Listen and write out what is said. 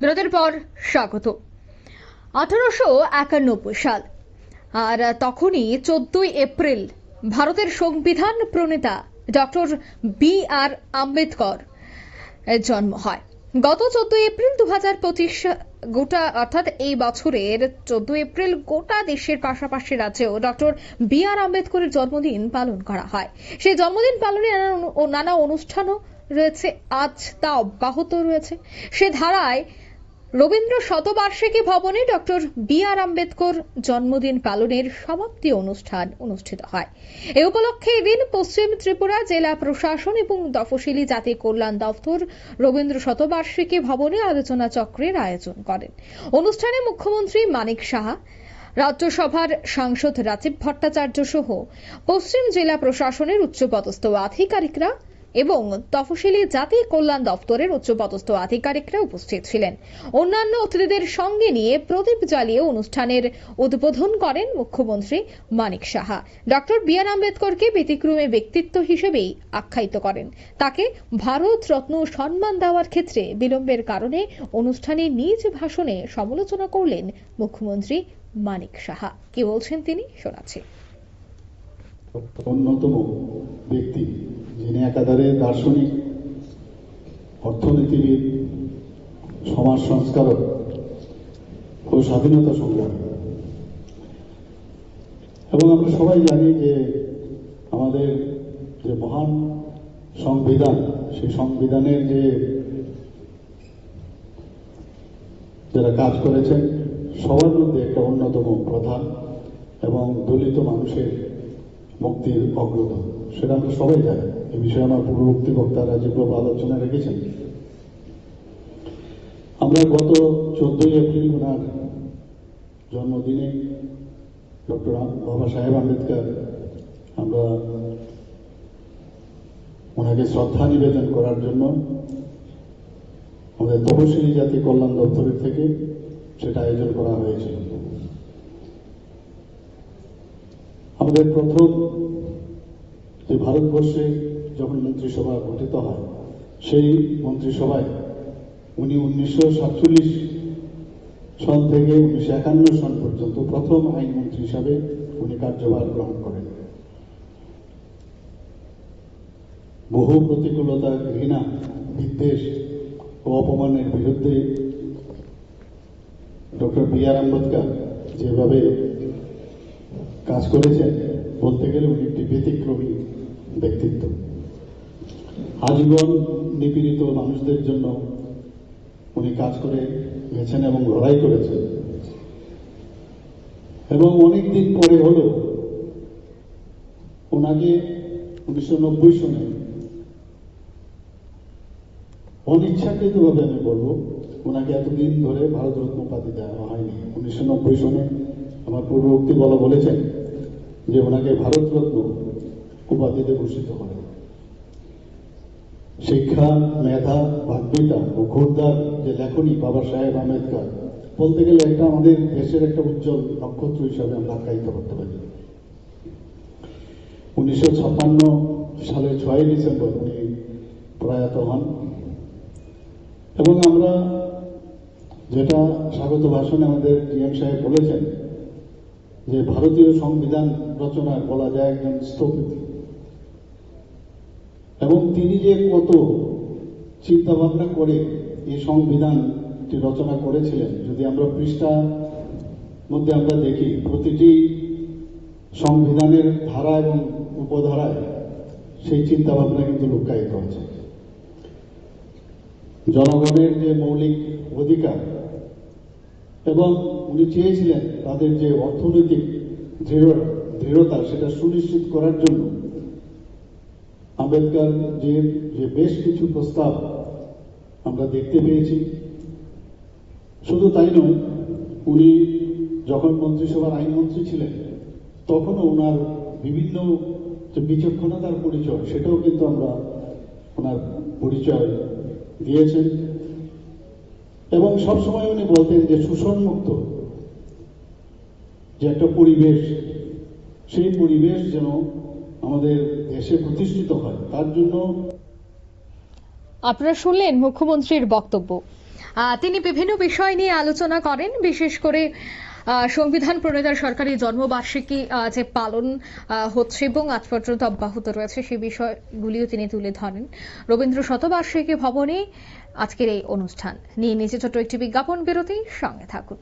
বিরতির পর স্বাগত। আঠারোশো একানব্বই সাল। আর তখনই চোদ্দই এপ্রিল ভারতের সংবিধান প্রণেতা ডক্টর বি আর আম্বেদকর জন্ম হয়। গত চোদ্দই এপ্রিল দু হাজার পঁচিশ গোটা অর্থাৎ এই বছরের চোদ্দ এপ্রিল গোটা দেশের পাশাপাশি রাজ্যেও ডক্টর বি আর আম্বেদকরের জন্মদিন পালন করা হয়। সেই জন্মদিন পালনে নানা অনুষ্ঠানও রয়েছে, আজ তা অব্যাহত রয়েছে। সে ধারায় রবীন্দ্র শতবার্ষিকী ভবনে ডক্টর বি আর আম্বেদকর জন্মদিন পালনের সমাপ্তি অনুষ্ঠান অনুষ্ঠিত হয়। এ উপলক্ষে এদিন পশ্চিম ত্রিপুরা জেলা প্রশাসন এবং তফসিলি জাতি কল্যাণ দফতর রবীন্দ্র শতবার্ষিকী ভবনে আলোচনা চক্রের আয়োজন করেন। অনুষ্ঠানে মুখ্যমন্ত্রী মানিক সাহা, রাজ্যসভার সাংসদ রাজীব ভট্টাচার্য সহ পশ্চিম জেলা প্রশাসনের উচ্চপদস্থ আধিকারিকরা এবং তফসিলি জাতি কল্যাণ দপ্তরের উচ্চপদস্থ আধিকারিকরা উপস্থিত ছিলেন। অন্যান্য অতিথিদের সঙ্গে নিয়ে প্রদীপ জ্বালিয়ে অনুষ্ঠানের উদ্বোধন করেন মুখ্যমন্ত্রী Manik Saha. Doctor B R আম্বেদকরকে ব্যতিক্রমী ব্যক্তিত্ব হিসেবেই আখ্যায়িত করেন। তাকে ভারত রত্ন সম্মান দেওয়ার ক্ষেত্রে বিলম্বের কারণে অনুষ্ঠানে নিজ ভাষণে সমালোচনা করলেন মুখ্যমন্ত্রী মানিক সাহা। কি বলছেন তিনি? শোনাচ্ছি। অন্যতম ব্যক্তি, যিনি একাধারে দার্শনিক, অর্থনীতিবিদ, সমাজ সংস্কারক ও স্বাধীনতা সংগ্রামী। এবং আমরা সবাই জানি যে আমাদের যে মহান সংবিধান, সেই সংবিধানের যে যারা কাজ করেছেন, সবার মধ্যে একটা অন্যতম প্রধান এবং দলিত মানুষের মুক্তির অগ্রদূত। সেটা আমরা সবাই জানি। এ বিষয়ে আমার পূর্ববর্তী বক্তারা যেগুলো আলোচনা রেখেছেন, আমরা গত চোদ্দই এপ্রিল ওনার জন্মদিনে ডক্টর বাবা সাহেব আম্বেদকর, আমরা ওনাকে শ্রদ্ধা নিবেদন করার জন্য আমাদের তপশিলি জাতি কল্যাণ দপ্তরের থেকে সেটা আয়োজন করা হয়েছিল। আমাদের প্রথম যে ভারতবর্ষে যখন মন্ত্রিসভা গঠিত হয়, সেই মন্ত্রিসভায় উনি উনিশশো সাতচল্লিশ সন থেকে উনিশশো একান্ন সন পর্যন্ত প্রথম আইনমন্ত্রী হিসাবে উনি কার্যভার গ্রহণ করেন। বহু প্রতিকূলতা ঘৃণা, বিদ্বেষ ও অপমানের বিরুদ্ধে ডক্টর বি আর আম্বেদকর যেভাবে কাজ করেছেন, বলতে গেলে উনি একটি ব্যতিক্রমী ব্যক্তিত্ব। আজীবন নিপীড়িত মানুষদের জন্য উনি কাজ করে গেছেন এবং লড়াই করেছেন। এবং অনেক দিন পরে হলো ওনাকে উনিশশো নব্বই সনে অনিচ্ছাকৃতভাবে আমি বলব, ওনাকে এতদিন ধরে ভারতরত্ন উপাধি দেওয়া হয়নি। উনিশশো নব্বই সনে আমার পূর্ববর্তী বলা বলেছেন যে ওনাকে ভারতরত্ন উপাধিতে ভূষিত করে। শিক্ষা, মেধা, ভাগ্যতা ও ঘোরদার যে লেখনী বাবা সাহেব আম্বেদকর, বলতে গেলে একটা আমাদের দেশের একটা উজ্জ্বল নক্ষত্র হিসাবে আমরা আখ্যায়িত করতে পারি। উনিশশো ছাপ্পান্ন সালের ছয় ডিসেম্বর উনি প্রয়াত হন। এবং আমরা যেটা স্বাগত ভাষণে আমাদের ডিএম সাহেব বলেছেন যে ভারতীয় সংবিধান রচনার বলা যায় একজন স্থপতি। এবং তিনি যে কত চিন্তা ভাবনা করে এই সংবিধানটি রচনা করেছিলেন, যদি আমরা পৃষ্ঠা মধ্যে আমরা দেখি, প্রতিটি সংবিধানের ধারা এবং উপধারায় সেই চিন্তা ভাবনা কিন্তু লুকায়িত আছে। জনগণের যে মৌলিক অধিকার এবং উনি চেয়েছিলেন তাদের যে অর্থনৈতিক দৃঢ় দৃঢ়তা সেটা সুনিশ্চিত করার জন্য। আম্বেদকর যে যে বেশ কিছু প্রস্তাব আমরা দেখতে পেয়েছি। শুধু তাই নয়, উনি যখন মন্ত্রিসভার আইনমন্ত্রী ছিলেন, তখনও ওনার বিভিন্ন যে বিচক্ষণতার পরিচয়, সেটাও কিন্তু আমরা ওনার পরিচয় দিয়েছেন। এবং সবসময় উনি বলতেন যে শোষণমুক্ত যে একটা পরিবেশ, সেই পরিবেশ যেন আমাদের দেশে প্রতিষ্ঠিত হয়। তার জন্য আপনারা শুনলেন মুখ্যমন্ত্রীর বক্তব্য। তিনি বিভিন্ন বিষয় নিয়ে আলোচনা করেন, বিশেষ করে সংবিধান প্রণেতার সরকারি জন্মবার্ষিকী যে পালন হচ্ছে এবং আজ পর্যন্ত অব্যাহত রয়েছে সেই বিষয়গুলিও তিনি তুলে ধরেন। রবীন্দ্র শতবার্ষিকী ভবনে আজকের এই অনুষ্ঠান। নিয়ে নিচে ছোট্ট একটি বিজ্ঞাপন বিরতি সঙ্গে থাকুন।